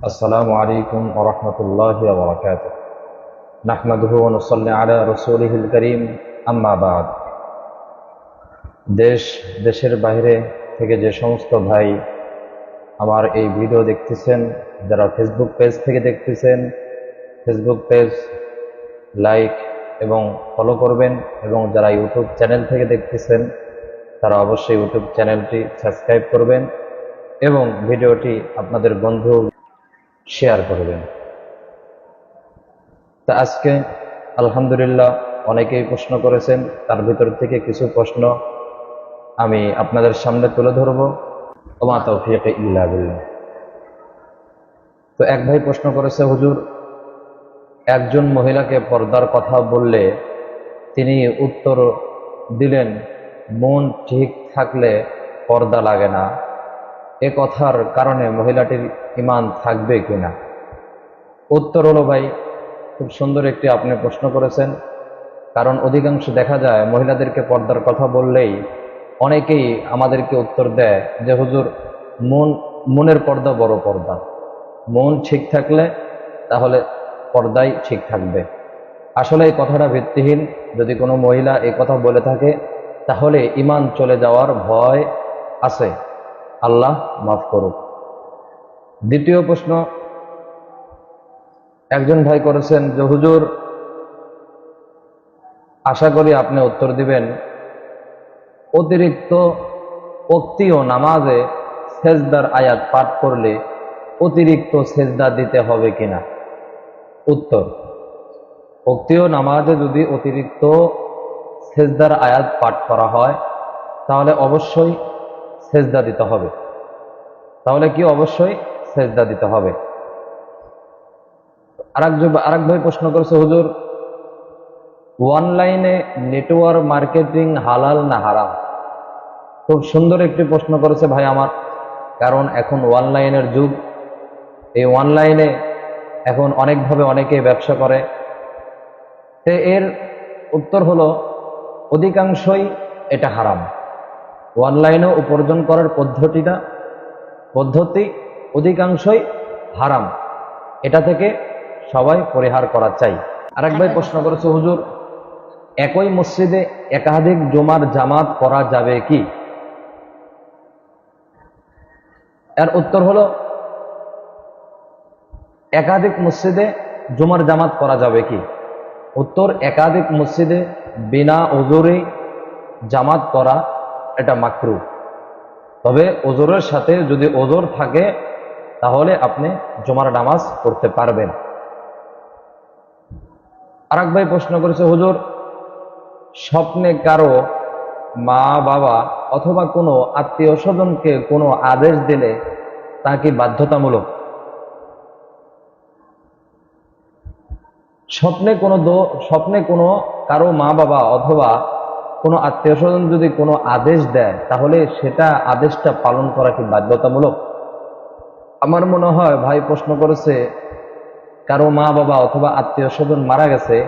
السلام عليكم ورحمة الله وبركاته نحمده ونصلي على رسوله الكريم أما بعد দেশ দেশের বাইরে থেকে যে সমস্ত ভাই আমার এই ভিডিও দেখতেছেন যারা ফেসবুক পেজ থেকে দেখতেছেন ফেসবুক পেজ লাইক এবং ফলো করবেন এবং যারা ইউটিউব চ্যানেল থেকে দেখতেছেন তারা অবশ্যই ইউটিউব চ্যানেলটি সাবস্ক্রাইব করবেন এবং ভিডিওটি আপনাদের বন্ধু শেয়ার করবেন তা আজকে আলহামদুলিল্লাহ অনেকেই প্রশ্ন করেছেন, তার ভিতর থেকে কিছু প্রশ্ন আমি আপনাদের সামনে তুলে ধরব। তো এক ভাই প্রশ্ন করেছে, হুজুর, একজন মহিলাকে পর্দার কথা বললে তিনি উত্তর দিলেন, মন ঠিক থাকলে পর্দা লাগে না। এ কথার কারণে মহিলাটির ইমান থাকবে কিনা? উত্তর হলো, ভাই, খুব সুন্দর একটি আপনি প্রশ্ন করেছেন। কারণ অধিকাংশ দেখা যায় মহিলাদেরকে পর্দার কথা বললেই অনেকেই আমাদেরকে উত্তর দেয় যে, হুজুর, মন, মনের পর্দা বড় পর্দা। মন ঠিক থাকলে তাহলে পর্দাই ঠিক থাকবে। আসলে এই কথাটা ভিত্তিহীন। যদি কোনো মহিলা এই কথা বলে থাকে, তাহলে ইমান চলে যাওয়ার ভয় আছে। আল্লাহ মাফ করুক। দ্বিতীয় প্রশ্ন, একজন ভাই করেছেন যে, হুজুর, আশা করি আপনি উত্তর দিবেন। অতিরিক্ত অক্তি ও নামাজে সেজদার আয়াত পাঠ করলে অতিরিক্ত সেজদা দিতে হবে কিনা? উত্তর অক্তিও নামাজে যদি অতিরিক্ত সেজদার আয়াত পাঠ করা হয়, তাহলে অবশ্যই সেজদা দিতে হবে। তাহলে কি অবশ্যই সেজদা দিতে হবে? আরেক আরেক ভাই প্রশ্ন করেছে, হুজুর অনলাইনে নেটওয়ার্ক মার্কেটিং হালাল না হারাম? খুব সুন্দর একটি প্রশ্ন করেছে ভাই আমার, কারণ এখন অনলাইনের যুগ। এই অনলাইনে এখন অনেকভাবে অনেকে ব্যবসা করে। তে এর উত্তর হলো, অধিকাংশই এটা হারাম। অনলাইনে উপার্জন করার পদ্ধতিটা, পদ্ধতি অধিকাংশই হারাম। এটা থেকে সবাই পরিহার করা চাই। আরেক ভাই প্রশ্ন করেছে, হুজুর, একই মসজিদে একাধিক জমার জামাত করা যাবে কি? এর উত্তর হলো, একাধিক মসজিদে জুমার জামাত করা যাবে কি? উত্তর, একাধিক মসজিদে বিনা ওজোরে জামাত করা এটা মাকরু। তবে ওজোরের সাথে যদি ওজোর থাকে, তাহলে আপনি জমার নামাজ পড়তে পারবেন। আরেক ভাই প্রশ্ন করেছে, হুজুর, স্বপ্নে কারও মা, বাবা অথবা কোনো আত্মীয় স্বজনকে কোনো আদেশ দিলে তা কি বাধ্যতামূলক? স্বপ্নে কোনো স্বপ্নে কোনো কারও মা, বাবা অথবা কোনো আত্মীয় স্বজন যদি কোনো আদেশ দেয়, তাহলে সেটা আদেশটা পালন করা কি বাধ্যতামূলক? আমার মনে হয় ভাই প্রশ্ন করেছে, কারও মা বাবা অথবা আত্মীয় স্বজন মারা গেছে,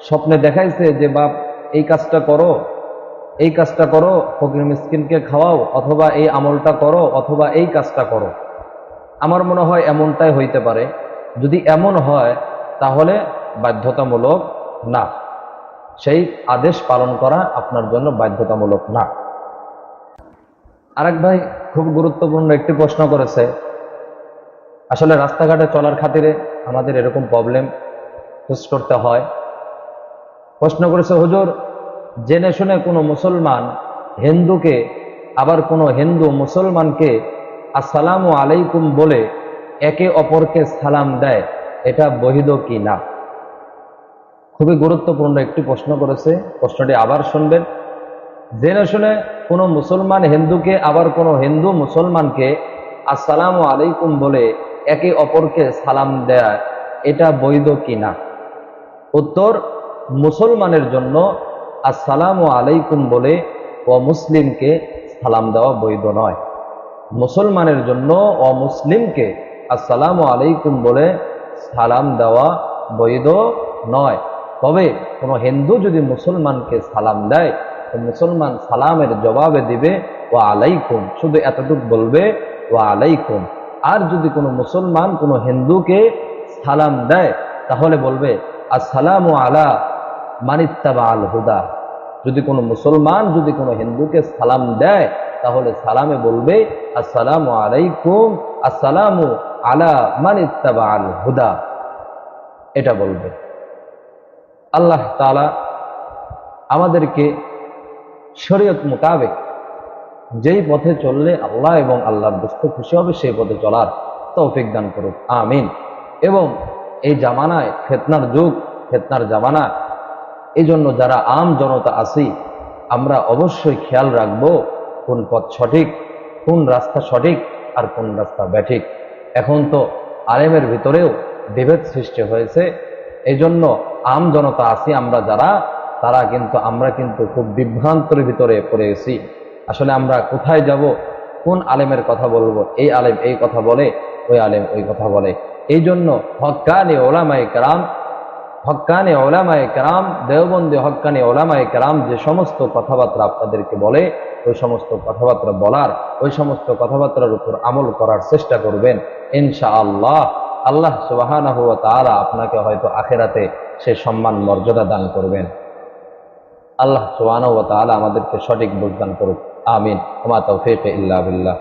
স্বপ্নে দেখাইছে যে, বাপ, এই কাজটা করো, এই কাজটা করো, ফকির মিসকিনকে খাওয়াও, অথবা এই আমলটা করো, অথবা এই কাজটা করো। আমার মনে হয় এমনটাই হইতে পারে। যদি এমন হয়, তাহলে বাধ্যতামূলক না। সেই আদেশ পালন করা আপনার জন্য বাধ্যতামূলক না। আরেক ভাই খুব গুরুত্বপূর্ণ একটি প্রশ্ন করেছে, আসলে রাস্তাঘাটে চলার খাতিরে আমাদের এরকম প্রবলেম ফেস করতে হয়। প্রশ্ন করেছে, হুজুর, জেনে শুনে কোনো মুসলমান হিন্দুকে, আবার কোনো হিন্দু মুসলমানকে আসসালামু আলাইকুম বলে একে অপরকে সালাম দেয়, এটা বহিদ কি না? খুবই গুরুত্বপূর্ণ একটি প্রশ্ন করেছে। প্রশ্নটি আবার শুনবেন। জেনে শুনে কোনো মুসলমান হিন্দুকে, আবার কোনো হিন্দু মুসলমানকে আসসালামু আলাইকুম বলে একে অপরকে সালাম দেয়া এটা বৈধ কি না উত্তর, মুসলমানের জন্য আসসালামু আলাইকুম বলে অমুসলিমকে সালাম দেওয়া বৈধ নয়। মুসলমানের জন্য অমুসলিমকে আসসালামু আলাইকুম বলে সালাম দেওয়া বৈধ নয়। তবে কোনো হিন্দু যদি মুসলমানকে সালাম দেয়, তো মুসলমান সালামের জবাবে দিবে ও আলাইকুম শুধু এতটুকু বলবে ও আলাইকুম আর যদি কোনো মুসলমান কোনো হিন্দুকে সালাম দেয়, তাহলে বলবে, আসসালামু আলা মানিত্তাবা আল হুদা যদি কোনো মুসলমান যদি কোনো হিন্দুকে সালাম দেয়, তাহলে সালামে বলবে, আসসালামু আলাইকুম আসসালামু আলা মানিত্তাবা আল হুদা এটা বলবে। আল্লাহ তালা আমাদেরকে শরীয়ত মোতাবেক যেই পথে চললে আল্লাহ এবং আল্লাহর দুস্থ খুশি হবে, সেই পথে চলার তৌফিক দান করুক। আমিন। এবং এই জামানায় ফেতনার যুগ, ফেতনার জামানা। এই জন্য যারা আম জনতা আছি, আমরা অবশ্যই খেয়াল রাখব কোন পথ সঠিক, কোন রাস্তা সঠিক আর কোন রাস্তা ব্যাঠিক। এখন তো আলেমের ভিতরেও বিভেদ সৃষ্টি হয়েছে। এই জন্য আম জনতা আছি আমরা যারা, তারা কিন্তু আমরা কিন্তু খুব বিভ্রান্তের ভিতরে পড়ে গেছি। আসলে আমরা কোথায় যাব? কোন আলেমের কথা বলব? এই আলেম এই কথা বলে, ওই আলেম ওই কথা বলে। এই জন্য হকানি ওলামাই কারাম হক্কানি ওলামায় কেরাম, দেওবন্দি হক্কানি ওলামায় কেরাম যে সমস্ত কথাবার্তা আপনাদেরকে বলে, ওই সমস্ত কথাবার্তা বলার, ওই সমস্ত কথাবার্তার উপর আমল করার চেষ্টা করবেন। ইনশা আল্লাহ আল্লাহ তারা আপনাকে হয়তো আখেরাতে সে সম্মান, মর্যাদা দান করবেন। আল্লাহ সোহান ও তালা আমাদেরকে সঠিক বুঝদান করুক। আমিন। ওমা তৌফিক ইল্লা বিল্লাহ।